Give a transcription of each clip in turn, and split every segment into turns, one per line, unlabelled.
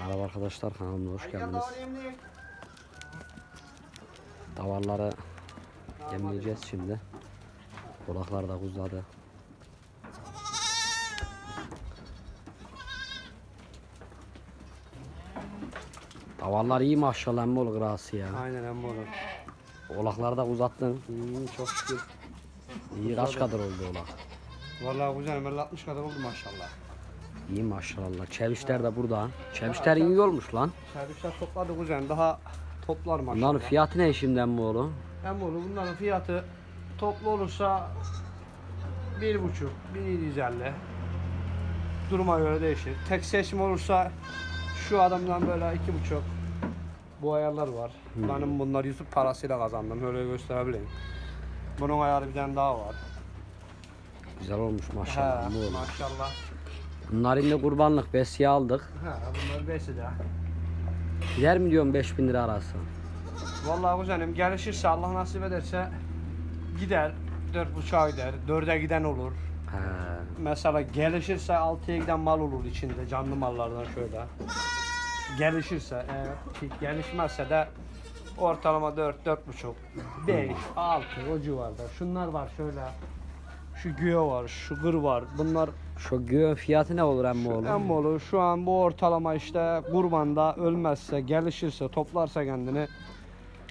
Merhaba arkadaşlar kanalıma hoş geldiniz. Davarları yemleyeceğiz şimdi. Kulaklar da uzadı. Davarlar iyi maşallah emmi ol grası ya.
Aynen emmi olur.
Olakları da uzattın.
Hmm, çok şükür.
İyi kaç kadar oldu olak?
Vallahi kuzenim 50-60 kadar oldu maşallah.
İyi maşallah. Çevişler de burada. Çevişler iyi olmuş lan.
Servisler topladı kuzen daha toplar maşallah.
Bunların fiyatı ne şimdi emmi oğlum?
Emmi olur bunların fiyatı toplu olursa 1,5 1750 duruma göre değişir. Tek seçim olursa şu adamdan böyle 2,5 bu ayarlar var. Benim bunlar YouTube parasıyla kazandım. Öyle gösterebileyim. Bunun ayarı bir tane daha var.
Güzel olmuş maşallah
He,
oğlum.
maşallah.
Bunların da kurbanlık besiye aldık.
He, bunlar besi de.
Gider mi diyorum 5000 lira arası?
Vallahi kuzenim gelişirse Allah nasip ederse gider. Dört buçuğa gider. Dörde giden olur.
He.
Mesela gelişirse altıya giden mal olur içinde canlı mallardan şöyle. Gelişirse eğer ki gelişmezse de ortalama 4 4 buçuk 5 6 o civarda. Şunlar var şöyle. Şu güve var, şu gır var. Bunlar
Şu göğün fiyatı ne olur emmi oğlum?
Emmolu şu an bu ortalama işte kurbanda ölmezse, gelişirse, toplarsa kendini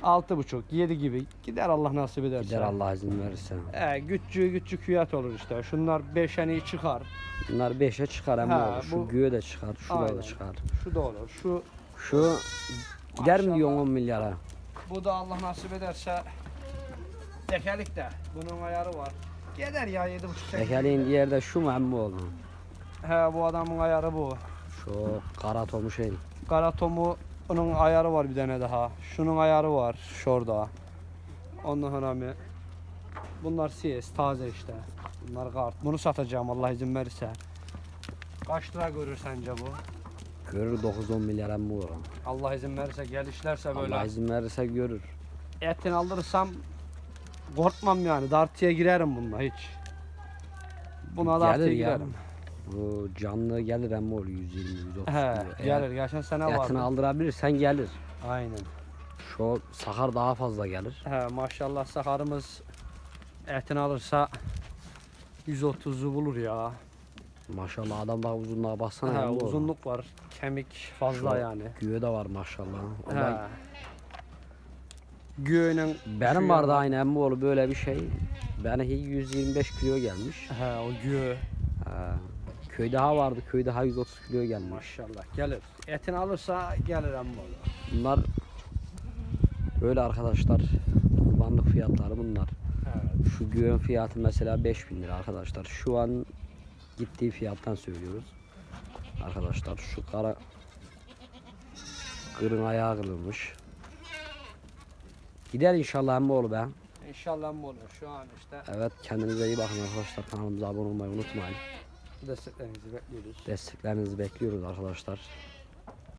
6,5 7 gibi gider Allah nasip ederse.
Gider Allah izin verirse.
E, küçük küçük fiyat olur işte. Şunlar 5'eni çıkar.
Bunlar 5'e çıkar emmi
Ha,
oğlum. Şu
bu-
göğe de çıkar, şu da
Aynen.
çıkar.
Şu da olur. Şu
Şu gider mi
Maşallah.
diyorsun 10 milyara?
bu da Allah nasip ederse tekerlik de bunun ayarı var. Gider ya 7,5
Tekeliğin diğer de şu mu emmi oğlum?
He bu adamın ayarı bu.
Şu kara tomu şey.
Kara tomu onun ayarı var bir tane daha. Şunun ayarı var şurada. Ondan sonra mı? Bunlar CS taze işte. Bunlar kart. Bunu satacağım Allah izin verirse. Kaç lira görür sence bu?
Görür 9-10 milyar emmi oğlum.
Allah izin verirse gelişlerse böyle
Allah izin verirse görür.
etini alırsam korkmam yani. Dartıya girerim bununla hiç. Buna dartıya
Gelir ya.
girerim.
Bu canlı gelir emmi oğlum 120 130
He,
kilo.
gelir. Geçen sene
Eğer
vardı.
Etini aldırabilirsen gelir.
Aynen.
Şu sakar daha fazla gelir.
He, maşallah sakarımız etini alırsa 130'u bulur ya.
Maşallah adam daha uzunluğa baksana
He,
oğlum.
uzunluk var. Kemik fazla
Şu
yani.
Güve de var maşallah.
He. Göğünün
Benim vardı aynı emmi oğlu böyle bir şey. Benimki 125 kilo gelmiş.
He o göğü.
Ha, köy daha vardı. Köy daha 130 kilo gelmiş.
Maşallah gelir. Etini alırsa gelir amma olur.
Bunlar böyle arkadaşlar. Kurbanlık fiyatları bunlar.
Evet.
Şu güven fiyatı mesela 5000 lira arkadaşlar. Şu an gittiği fiyattan söylüyoruz. Arkadaşlar şu kara kırın ayağı kırılmış. Gider inşallah emmi oğlu be.
İnşallah amma olur. Şu an işte
Evet kendinize iyi bakın arkadaşlar. Kanalımıza abone olmayı unutmayın.
desteklerinizi bekliyoruz.
Desteklerinizi bekliyoruz arkadaşlar.